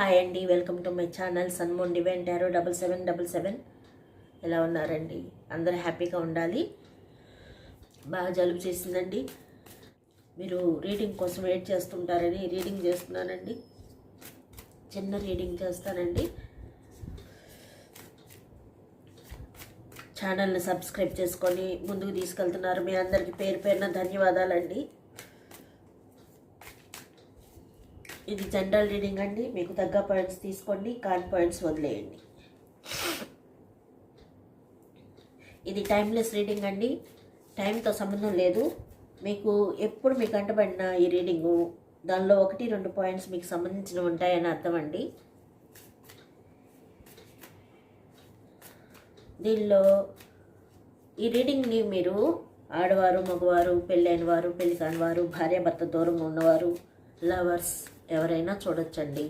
Hi అండి welcome to my channel సన్మోన్ డివెంట్ tarot double seven double seven. ఎలా ఉన్నారండి? అందరూ హ్యాపీగా ఉండాలి. బాగా జలుబు చేసిందండి. మీరు రీడింగ్ కోసం వెయిట్ చేస్తుంటారని రీడింగ్ చేస్తున్నానండి. చిన్న రీడింగ్ చేస్తానండి. ఛానల్ని సబ్స్క్రైబ్ చేసుకొని ముందుకు తీసుకెళ్తున్నారు. మీ అందరికీ పేరు పేరున ధన్యవాదాలండి. ఇది జనరల్ రీడింగ్ అండి. మీకు తగ్గ పాయింట్స్ తీసుకోండి. కాన్ పాయింట్స్ వదిలేయండి. ఇది టైమ్లెస్ రీడింగ్ అండి. టైంతో సంబంధం లేదు. మీకు ఎప్పుడు మీకు అంటబడిన ఈ రీడింగు దానిలో ఒకటి రెండు పాయింట్స్ మీకు సంబంధించినవి ఉంటాయని అర్థం అండి. దీనిలో ఈ రీడింగ్ని మీరు ఆడవారు మగవారు పెళ్ళైన వారు పెళ్ళి కానివారు భార్యాభర్త దూరంగా ఉన్నవారు లవర్స్ ఎవరైనా చూడొచ్చండి.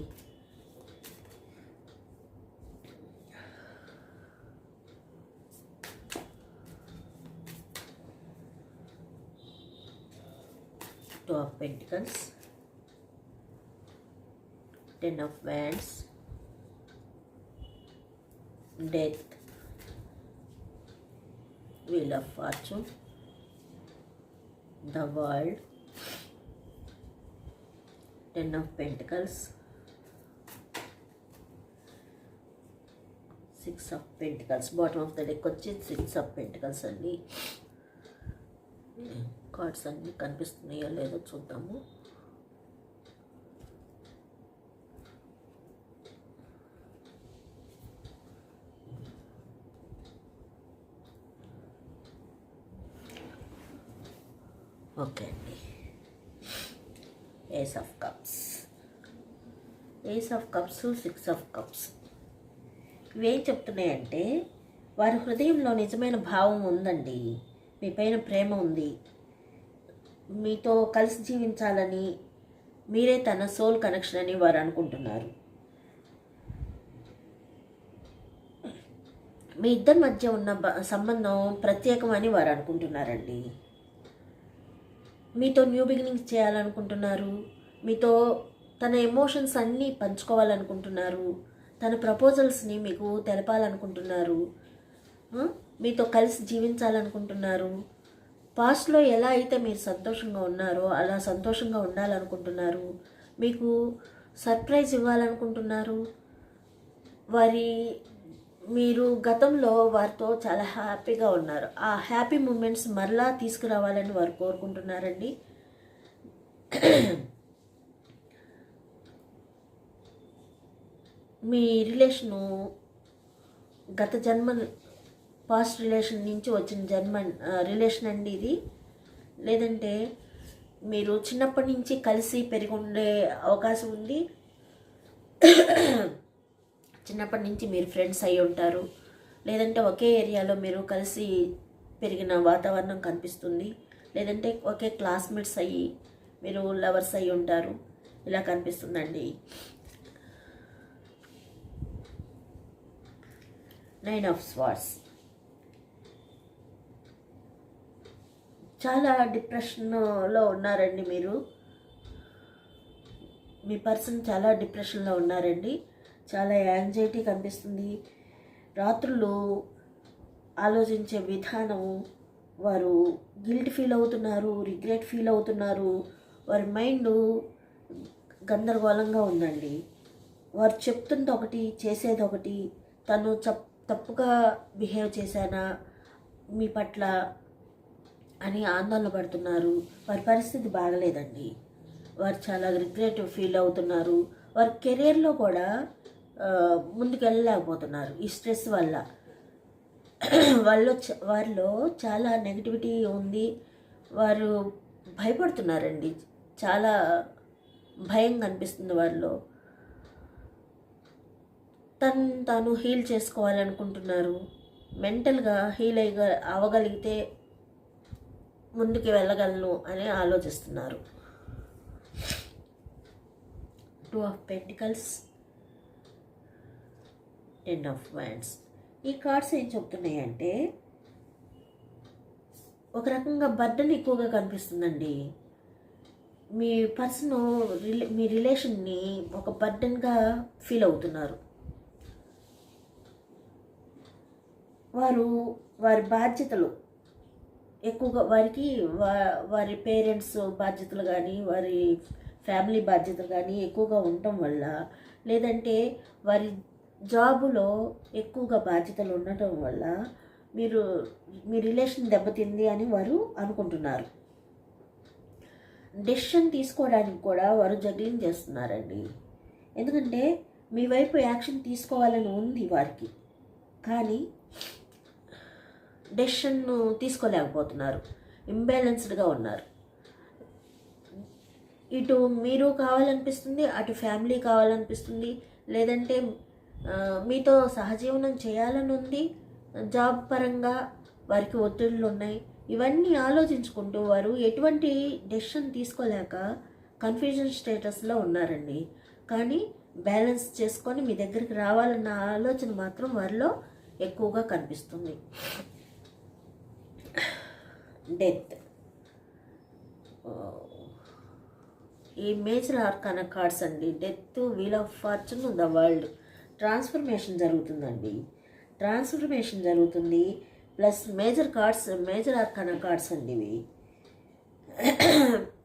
Two of pentacles ten of wands death wheel of fortune. The world. Ten of pentacles six of pentacles bottom of the deck వచ్చి సిక్స్ ఆఫ్ పెంటికల్స్ అండి. కార్డ్స్ అన్నీ కనిపిస్తున్నాయో లేదో చూద్దాము. ఓకే అండి. Ace of cups ace of cups six of cups ఇవేం చెప్తున్నాయంటే వారి హృదయంలో నిజమైన భావం ఉందండి. మీ పైన ప్రేమ ఉంది. మీతో కలిసి జీవించాలని మీరే తన సోల్ కనెక్షన్ అని వారు అనుకుంటున్నారు. మీ ఇద్దరి మధ్య ఉన్న బ- సంబంధం ప్రత్యేకమని వారు అనుకుంటున్నారండి. మీతో న్యూ బిగినింగ్స్ చేయాలనుకుంటున్నారు. మీతో తన ఎమోషన్స్ అన్నీ పంచుకోవాలనుకుంటున్నారు. తన ప్రపోజల్స్ని మీకు తెలపాలనుకుంటున్నారు. మీతో కలిసి జీవించాలనుకుంటున్నారు. పాస్ట్లో ఎలా అయితే మీరు సంతోషంగా ఉన్నారో అలా సంతోషంగా ఉండాలనుకుంటున్నారు. మీకు సర్ప్రైజ్ ఇవ్వాలనుకుంటున్నారు. వారి మీరు గతంలో వారితో చాలా హ్యాపీగా ఉన్నారు. ఆ హ్యాపీ మూమెంట్స్ మరలా తీసుకురావాలని వారు కోరుకుంటున్నారండి. మీ రిలేషను గత జన్మ పాస్ట్ రిలేషన్ నుంచి వచ్చిన జన్మ రిలేషన్ అండి ఇది. లేదంటే మీరు చిన్నప్పటి నుంచి కలిసి పెరిగి ఉండే అవకాశం ఉంది. చిన్నప్పటి నుంచి మీరు ఫ్రెండ్స్ అయి ఉంటారు. లేదంటే ఒకే ఏరియాలో మీరు కలిసి పెరిగిన వాతావరణం కనిపిస్తుంది. లేదంటే ఒకే క్లాస్మేట్స్ అయ్యి మీరు లవర్స్ అయి ఉంటారు. ఇలా కనిపిస్తుందండి. నైన్ ఆఫ్ స్వార్స్ చాలా డిప్రెషన్లో ఉన్నారండి మీరు. మీ పర్సన్ చాలా డిప్రెషన్లో ఉన్నారండి. చాలా యాంగ్జైటీ కనిపిస్తుంది. రాత్రులు ఆలోచించే విధానం వారు గిల్ట్ ఫీల్ అవుతున్నారు రిగ్రెట్ ఫీల్ అవుతున్నారు. వారి మైండ్ గందరగోళంగా ఉందండి. వారు చెప్తుంది ఒకటి చేసేది ఒకటి తను చప్ తప్పుగా బిహేవ్ చేశానా మీ పట్ల అని ఆందోళన పడుతున్నారు. వారి పరిస్థితి బాగలేదండి. వారు చాలా రిగ్రెట్ ఫీల్ అవుతున్నారు. వారి కెరీర్లో కూడా ముందుకు వెళ్ళలేకపోతున్నారు ఈ స్ట్రెస్ వల్ల. వాళ్ళు వారిలో చాలా నెగిటివిటీ ఉంది. వారు భయపడుతున్నారండి. చాలా భయం కనిపిస్తుంది వారిలో. తను తాను హీల్ చేసుకోవాలనుకుంటున్నారు. మెంటల్గా హీల్ అయ్య అవ్వగలిగితే ముందుకు వెళ్ళగలను అని ఆలోచిస్తున్నారు. Two of pentacles. Ten of wands ఈ కార్డ్స్ ఏం చెప్తున్నాయంటే ఒక రకంగా బర్డన్ ఎక్కువగా కనిపిస్తుందండి. మీ పర్సన్ రిలే మీ రిలేషన్ని ఒక బర్డన్గా ఫీల్ అవుతున్నారు. వారు వారి బాధ్యతలు ఎక్కువగా వారికి వా వారి పేరెంట్స్ బాధ్యతలు కానీ వారి ఫ్యామిలీ బాధ్యతలు కానీ ఎక్కువగా ఉండటం వల్ల లేదంటే వారి జాబులో ఎక్కువగా బాధ్యతలు ఉండటం వల్ల మీరు మీ రిలేషన్ దెబ్బతింది అని వారు అనుకుంటున్నారు. డెసిషన్ తీసుకోవడానికి కూడా వారు జగ్లింగ్ చేస్తున్నారండి. ఎందుకంటే మీ వైపు యాక్షన్ తీసుకోవాలని ఉంది వారికి. కానీ డెసిషన్ తీసుకోలేకపోతున్నారు. ఇంబ్యాలెన్స్డ్గా ఉన్నారు. ఇటు మీరు కావాలనిపిస్తుంది అటు ఫ్యామిలీ కావాలనిపిస్తుంది లేదంటే మీతో సహజీవనం చేయాలని ఉంది జాబ్ పరంగా వారికి ఒత్తిళ్ళు ఉన్నాయి ఇవన్నీ ఆలోచించుకుంటూ వారు ఎటువంటి డెసిషన్ తీసుకోలేక కన్ఫ్యూజన్ స్టేటస్లో ఉన్నారండి. కానీ బ్యాలెన్స్ చేసుకొని మీ దగ్గరికి రావాలన్న ఆలోచన మాత్రం వారిలో ఎక్కువగా కనిపిస్తుంది. డెత్. ఈ మేజర్ ఆర్కాన కార్డ్స్ అండి. Death wheel of fortune the world. Transformation జరుగుతుందండి. ట్రాన్స్ఫర్మేషన్ జరుగుతుంది. Plus major cards major arcana cards అండి ఇవి.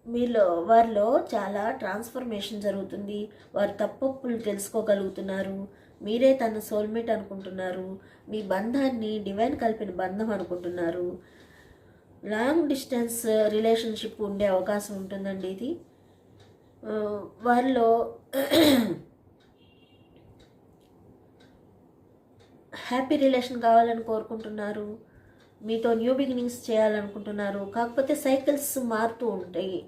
మీలో వారిలో చాలా ట్రాన్స్ఫర్మేషన్ జరుగుతుంది. వారు తప్పప్పులు తెలుసుకోగలుగుతున్నారు. మీరే తన సోల్మేట్ అనుకుంటున్నారు. మీ బంధాన్ని డివైన్ కలిపిన బంధం అనుకుంటున్నారు. లాంగ్ డిస్టెన్స్ రిలేషన్షిప్ ఉండే అవకాశం ఉంటుందండి ఇది. వారిలో హ్యాపీ రిలేషన్ కావాలని కోరుకుంటున్నారు మీతో న్యూ బిగినింగ్స్ చేయాలనుకుంటున్నారు కాకపోతే సైకిల్స్ మారుతూ ఉంటాయి.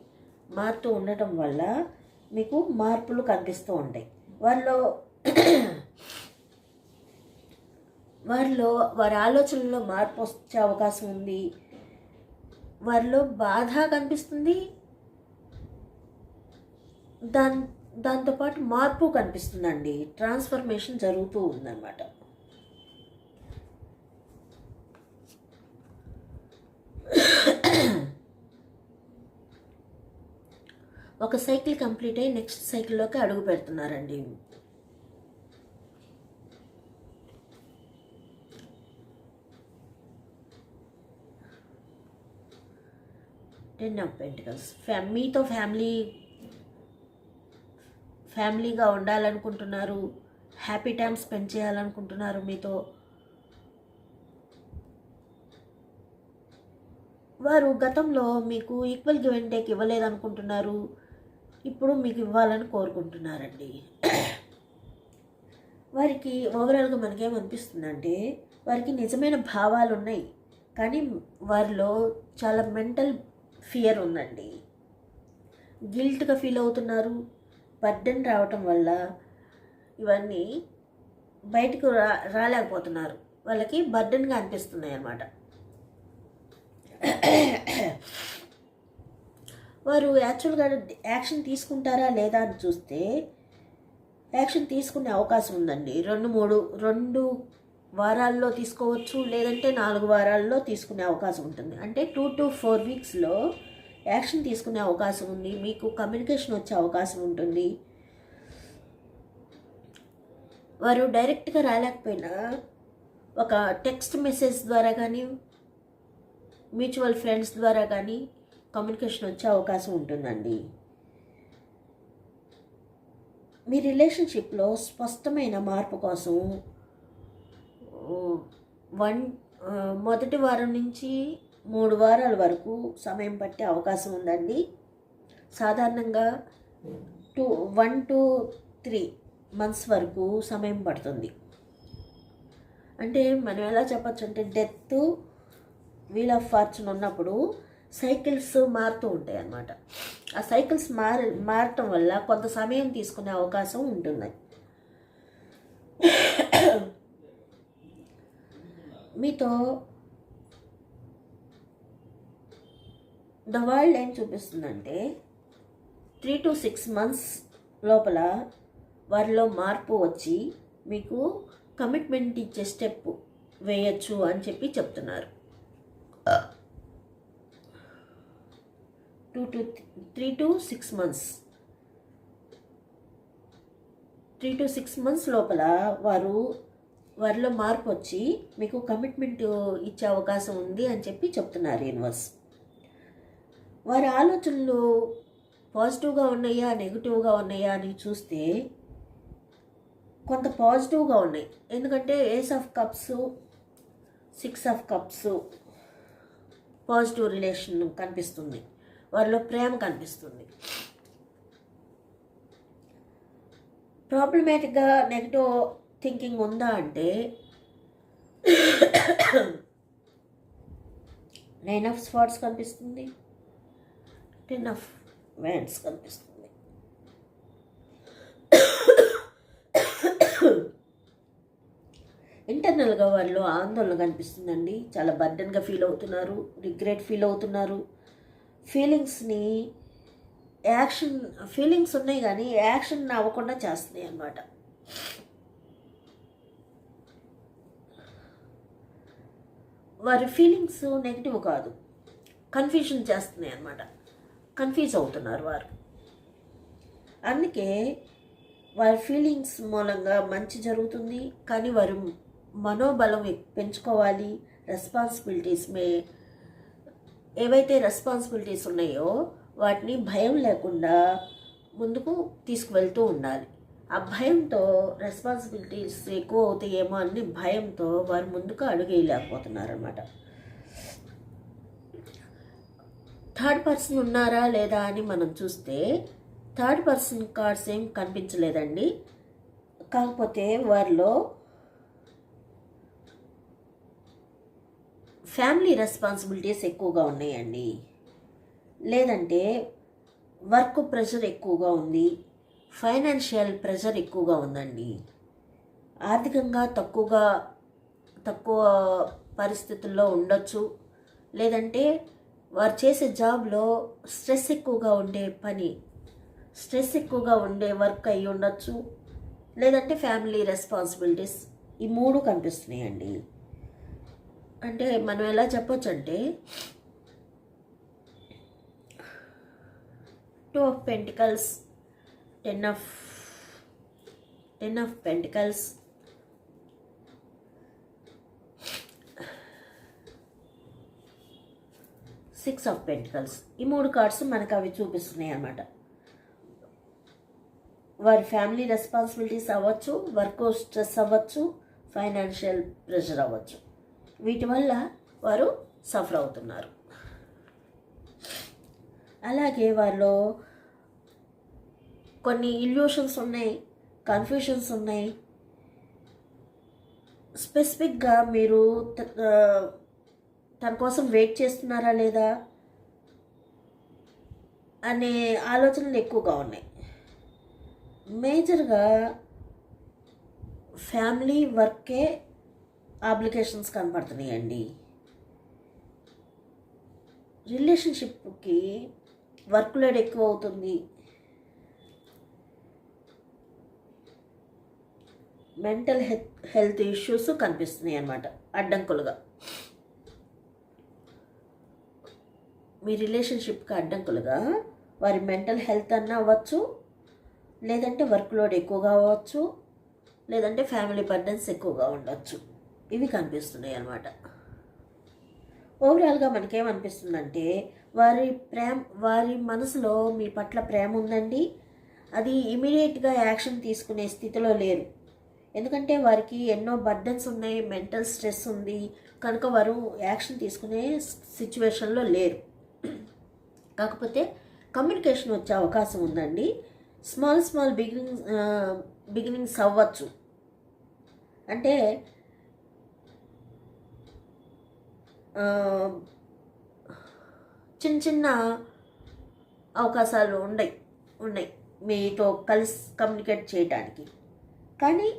మారుతూ ఉండటం వల్ల మీకు మార్పులు కనిపిస్తూ ఉంటాయి. వారిలో వారిలో వారి ఆలోచనలో మార్పు వచ్చే అవకాశం ఉంది. వారిలో బాధ కనిపిస్తుంది. దాని దాంతోపాటు మార్పు కనిపిస్తుందండి. ట్రాన్స్ఫర్మేషన్ జరుగుతూ ఉందన్నమాట. ఒక సైకిల్ కంప్లీట్ అయ్యి నెక్స్ట్ సైకిల్లోకి అడుగు పెడుతున్నారండి. టెన్ ఆఫ్ పెంటికల్స్ ఫ్యా మీతో ఫ్యామిలీ ఫ్యామిలీగా ఉండాలనుకుంటున్నారు. హ్యాపీ టైం స్పెండ్ చేయాలనుకుంటున్నారు మీతో. వారు గతంలో మీకు ఈక్వల్ గివ్ అండ్ టేక్ ఇవ్వలేదనుకుంటున్నారు. ఇప్పుడు మీకు ఇవ్వాలని కోరుకుంటున్నారండి. వారికి ఓవరాల్గా మనకేమనిపిస్తుందంటే వారికి నిజమైన భావాలు ఉన్నాయి కానీ వారిలో చాలా మెంటల్ ఫియర్ ఉందండి. గిల్ట్గా ఫీల్ అవుతున్నారు బర్డెన్ రావటం వల్ల ఇవన్నీ బయటకు రా రాలేకపోతున్నారు. వాళ్ళకి బర్డెన్గా అనిపిస్తున్నాయి అన్నమాట వారు యాక్చువల్గా యాక్షన్ తీసుకుంటారా లేదా అని చూస్తే యాక్షన్ తీసుకునే అవకాశం ఉందండి. రెండు మూడు రెండు వారాల్లో తీసుకోవచ్చు లేదంటే నాలుగు వారాల్లో తీసుకునే అవకాశం ఉంటుంది. అంటే టూ టు ఫోర్ వీక్స్లో యాక్షన్ తీసుకునే అవకాశం ఉంది. మీకు కమ్యూనికేషన్ వచ్చే అవకాశం ఉంటుంది. వారు డైరెక్ట్గా రాలేకపోయినా ఒక టెక్స్ట్ మెసేజ్ ద్వారా కానీ మ్యూచువల్ ఫ్రెండ్స్ ద్వారా కానీ కమ్యూనికేషన్ వచ్చే అవకాశం ఉంటుందండి. మీ రిలేషన్షిప్లో స్పష్టమైన మార్పు కోసం వన్ మొదటి వారం నుంచి మూడు వారాల వరకు సమయం పట్టే అవకాశం ఉందండి. సాధారణంగా two one to three months వరకు సమయం పడుతుంది. అంటే మనం ఎలా చెప్పచ్చు అంటే డెత్ వీల్ ఆఫ్ ఫార్చ్యూన్ ఉన్నప్పుడు సైకిల్స్ మారుతూ ఉంటాయి అన్నమాట. ఆ సైకిల్స్ మార మారటం వల్ల కొంత సమయం తీసుకునే అవకాశం ఉంటుంది. మీతో ద వరల్డ్ ఏం చూపిస్తుందంటే త్రీ టు సిక్స్ మంత్స్ లోపల వారిలో మార్పు వచ్చి మీకు కమిట్మెంట్ ఇచ్చే స్టెప్ వేయచ్చు అని చెప్పి చెప్తున్నారు. Two to three to six months. Three to six months లోపల వారు వారిలో మార్పు వచ్చి మీకు కమిట్మెంట్ ఇచ్చే అవకాశం ఉంది అని చెప్పి చెప్తున్నారు యూనివర్స్ వారి ఆలోచనలు పాజిటివ్గా ఉన్నాయా నెగిటివ్గా ఉన్నాయా అని చూస్తే కొంత పాజిటివ్గా ఉన్నాయి. ఎందుకంటే ace of cups six of cups positive relation కనిపిస్తుంది. వారిలో ప్రేమ కనిపిస్తుంది. ప్రాబ్లమేటిక్గా నెగిటివ్ థింకింగ్ ఉందా అంటే నైన్ ఆఫ్ స్పాట్స్ కనిపిస్తుంది. టెన్ ఆఫ్ వ్యాండ్స్ కనిపిస్తుంది. ఇంటర్నల్గా వాళ్ళు ఆందోళన కనిపిస్తుందండి. చాలా బర్డన్గా ఫీల్ అవుతున్నారు. రిగ్రెట్ ఫీల్ అవుతున్నారు. ఫీలింగ్స్ని యాక్షన్ ఫీలింగ్స్ ఉన్నాయి కానీ యాక్షన్ అవ్వకుండా చేస్తున్నాయి అన్నమాట. వారి ఫీలింగ్స్ నెగిటివ్ కాదు. కన్ఫ్యూజన్ చేస్తున్నాయి అన్నమాట. కన్ఫ్యూజ్ అవుతున్నారు వారు. అందుకే వారి ఫీలింగ్స్ మూలంగా మంచి జరుగుతుంది. కానీ వారు మనోబలం పెంచుకోవాలి. రెస్పాన్సిబిలిటీస్ మే ఏవైతే రెస్పాన్సిబిలిటీస్ ఉన్నాయో వాటిని భయం లేకుండా ముందుకు తీసుకువెళ్తూ ఉండాలి. ఆ భయంతో రెస్పాన్సిబిలిటీస్ ఎక్కువ అవుతాయేమో అని భయంతో వారు ముందుకు అడుగేయలేకపోతున్నారనమాట థర్డ్ పర్సన్ ఉన్నారా లేదా అని మనం చూస్తే థర్డ్ పర్సన్ కార్డ్స్ ఏం కనిపించలేదండి. కాకపోతే వారిలో ఫ్యామిలీ రెస్పాన్సిబిలిటీస్ ఎక్కువగా ఉన్నాయండి. లేదంటే వర్క్ ప్రెషర్ ఎక్కువగా ఉంది ఫైనాన్షియల్ ప్రెషర్ ఎక్కువగా ఉందండి. ఆర్థికంగా తక్కువగా తక్కువ పరిస్థితుల్లో ఉండొచ్చు. లేదంటే వారు చేసే జాబ్లో స్ట్రెస్ ఎక్కువగా ఉండే పని స్ట్రెస్ ఎక్కువగా ఉండే వర్క్ అయి ఉండొచ్చు. లేదంటే ఫ్యామిలీ రెస్పాన్సిబిలిటీస్ ఈ మూడు కనిపిస్తున్నాయండి. అంటే మనం ఎలా చెప్పొచ్చు అంటే two of pentacles ten of ten of pentacles six of pentacles ఈ మూడు కార్డ్స్ మనకు అవి చూపిస్తున్నాయి అన్నమాట. వారి ఫ్యామిలీ రెస్పాన్సిబిలిటీస్ అవ్వచ్చు వర్క్ స్ట్రెస్ అవ్వచ్చు ఫైనాన్షియల్ ప్రెషర్ అవ్వచ్చు. వీటి వల్ల వారు సఫర్ అవుతున్నారు. అలాగే వారిలో కొన్ని ఇల్యూషన్స్ ఉన్నాయి కన్ఫ్యూషన్స్ ఉన్నాయి. స్పెసిఫిక్గా మీరు తన కోసం వెయిట్ చేస్తున్నారా లేదా అనే ఆలోచనలు ఎక్కువగా ఉన్నాయి. మేజర్గా ఫ్యామిలీ వర్కే అప్లికేషన్స్ కనపడుతున్నాయండి రిలేషన్షిప్కి వర్క్ లోడ్ ఎక్కువ అవుతుంది మెంటల్ హెల్త్ హెల్త్ ఇష్యూస్ కనిపిస్తున్నాయి అన్నమాట అడ్డంకులుగా. మీ రిలేషన్షిప్కి అడ్డంకులుగా వారి మెంటల్ హెల్త్ అన్న అవ్వచ్చు లేదంటే వర్క్ లోడ్ ఎక్కువగా అవ్వచ్చు లేదంటే ఫ్యామిలీ బర్డెన్స్ ఎక్కువగా ఉండొచ్చు. ఇవి కనిపిస్తున్నాయి అన్నమాట. ఓవరాల్గా మనకేమనిపిస్తుందంటే వారి ప్రేమ వారి మనసులో మీ పట్ల ప్రేమ ఉందండి. అది ఇమీడియట్గా యాక్షన్ తీసుకునే స్థితిలో లేరు. ఎందుకంటే వారికి ఎన్నో బర్డన్స్ ఉన్నాయి మెంటల్ స్ట్రెస్ ఉంది. కనుక వారు యాక్షన్ తీసుకునే సిచ్యువేషన్లో లేరు. కాకపోతే కమ్యూనికేషన్ వచ్చే అవకాశం ఉందండి. స్మాల్ స్మాల్ బిగినింగ్ బిగినింగ్స్ అవ్వచ్చు. అంటే ఆ, చిన్న చిన్న అవకాశాలు ఉన్నాయి ఉన్నాయి. మీతో కలిసి కమ్యూనికేట్ చేయడానికి కానీ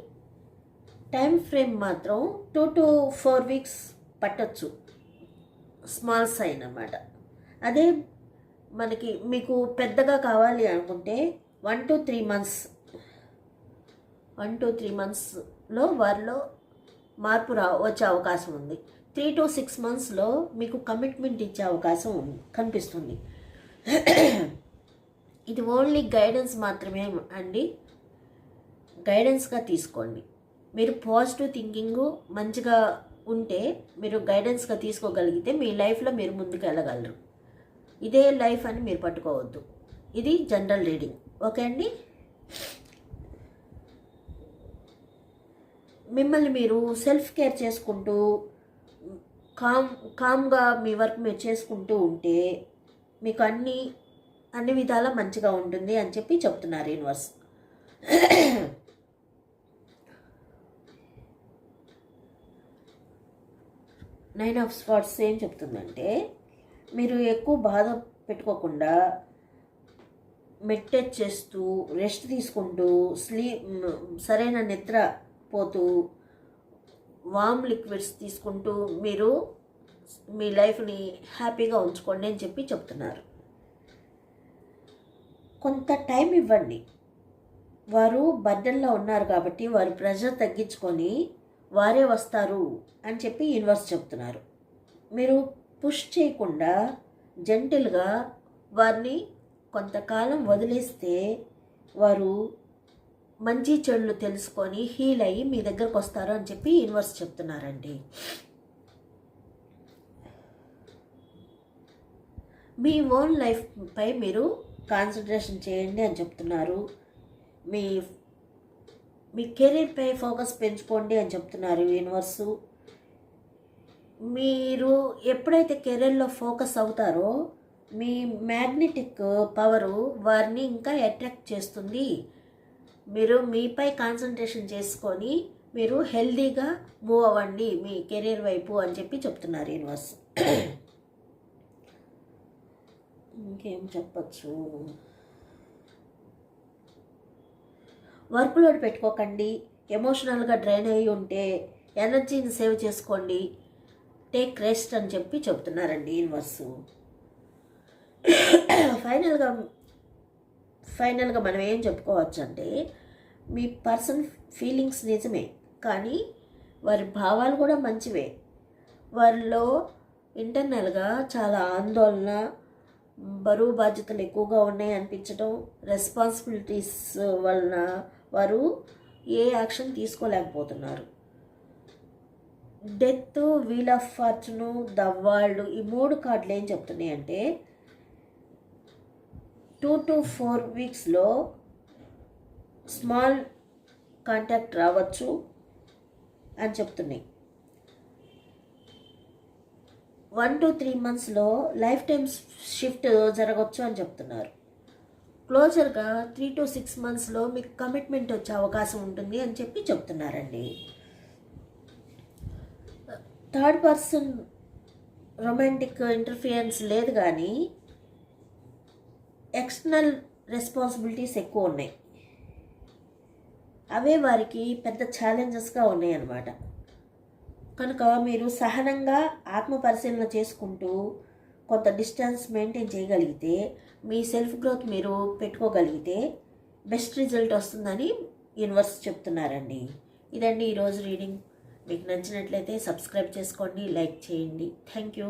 టైం ఫ్రేమ్ మాత్రం టూ టు ఫోర్ వీక్స్ పట్టచ్చు. స్మాల్ సైన్ అన్నమాట. అదే మనకి మీకు పెద్దగా కావాలి అనుకుంటే one to three months one to three మంత్స్లో వారిలో మార్పు రా వచ్చే అవకాశం ఉంది. త్రీ టు సిక్స్ మంత్స్లో మీకు కమిట్మెంట్ ఇచ్చే అవకాశం కనిపిస్తుంది. ఇది ఓన్లీ గైడెన్స్ మాత్రమే అండి. గైడెన్స్గా తీసుకోండి. మీరు పాజిటివ్ థింకింగ్ మంచిగా ఉంటే మీరు గైడెన్స్గా తీసుకోగలిగితే మీ లైఫ్లో మీరు ముందుకు వెళ్ళగలరు. ఇదే లైఫ్ అని మీరు పట్టుకోవద్దు. ఇది జనరల్ రీడింగ్. ఓకే అండి? మిమ్మల్ని మీరు సెల్ఫ్ కేర్ చేసుకుంటూ కామ్ కామ్గా మీ వర్క్ మీరు చేసుకుంటూ ఉంటే మీకు అన్ని అన్ని విధాలా మంచిగా ఉంటుంది అని చెప్పి చెప్తున్నారు యూనివర్స్. నైన్ ఆఫ్ స్పాట్స్ ఏం చెప్తుందంటే మీరు ఎక్కువ బాధ పెట్టుకోకుండా మెడిటేట్ చేస్తూ రెస్ట్ తీసుకుంటూ స్లీప్ సరైన నిద్ర పోతూ వామ్ లిక్విడ్స్ తీసుకుంటూ మీరు మీ లైఫ్ని హ్యాపీగా ఉంచుకోండి అని చెప్పి చెప్తున్నారు. కొంత టైం ఇవ్వండి. వారు బర్డన్లో ఉన్నారు కాబట్టి వారి ప్రెషర్ తగ్గించుకొని వారే వస్తారు అని చెప్పి యూనివర్స్ చెప్తున్నారు. మీరు పుష్ చేయకుండా జెంటిల్గా వారిని కొంతకాలం వదిలేస్తే వారు మంచి చెడులు తెలుసుకొని హీల్ అయ్యి మీ దగ్గరకు వస్తారు అని చెప్పి యూనివర్స్ చెప్తున్నారండి. మీ ఓన్ లైఫ్పై మీరు కాన్సన్ట్రేషన్ చేయండి అని చెప్తున్నారు. మీ మీ కెరీర్పై ఫోకస్ పెంచుకోండి అని చెప్తున్నారు యూనివర్సు. మీరు ఎప్పుడైతే కెరీర్లో ఫోకస్ అవుతారో మీ మ్యాగ్నెటిక్ పవరు వారిని ఇంకా అట్రాక్ట్ చేస్తుంది. మీరు మీపై కాన్సన్ట్రేషన్ చేసుకొని మీరు హెల్దీగా మూవ్ అవ్వండి మీ కెరీర్ వైపు అని చెప్పి చెప్తున్నారు యూనివర్స్. ఇంకేం చెప్పచ్చు? వర్క్ లోడ్ పెట్టుకోకండి ఎమోషనల్గా డ్రైన్ అయ్యి ఉంటే ఎనర్జీని సేవ్ చేసుకోండి. టేక్ రెస్ట్ అని చెప్పి చెప్తున్నారండి యూనివర్సు. ఫైనల్గా ఫైనల్గా మనం ఏం చెప్పుకోవచ్చు అంటే మీ పర్సన్ ఫీలింగ్స్ నిజమే కానీ వారి భావాలు కూడా మంచివే. వారిలో ఇంటర్నల్గా చాలా ఆందోళన బరువు బాధ్యతలు ఎక్కువగా ఉన్నాయి అనిపించడం రెస్పాన్సిబిలిటీస్ వలన వారు ఏ action తీసుకోలేకపోతున్నారు. Death wheel of fortune the world ఈ మూడు కార్డులు ఏం చెప్తున్నాయి అంటే టూ టు ఫోర్ వీక్స్లో స్మాల్ కాంటాక్ట్ రావచ్చు అని చెప్తున్నాయి. వన్ టు త్రీ మంత్స్లో లైఫ్ టైం షిఫ్ట్ జరగవచ్చు అని చెప్తున్నారు. క్లోజర్గా త్రీ టు సిక్స్ మంత్స్లో మీకు కమిట్మెంట్ వచ్చే అవకాశం ఉంటుంది అని చెప్పి చెప్తున్నారండి. థర్డ్ పర్సన్ రొమాంటిక్ ఇంటర్ఫియరెన్స్ లేదు కానీ ఎక్స్టర్నల్ రెస్పాన్సిబిలిటీస్ ఎక్కువ ఉన్నాయి. అవే వారికి పెద్ద ఛాలెంజెస్గా ఉన్నాయి అన్నమాట కనుక మీరు సహనంగా ఆత్మ పరిశీలన చేసుకుంటూ కొంత డిస్టెన్స్ మెయింటైన్ చేయగలిగితే మీ సెల్ఫ్ గ్రోత్ మీరు పెట్టుకోగలిగితే బెస్ట్ రిజల్ట్ వస్తుందని యూనివర్స్ చెప్తున్నారండి. ఇదండి ఈరోజు రీడింగ్. మీకు నచ్చినట్లయితే సబ్స్క్రైబ్ చేసుకోండి లైక్ చేయండి. Thank you.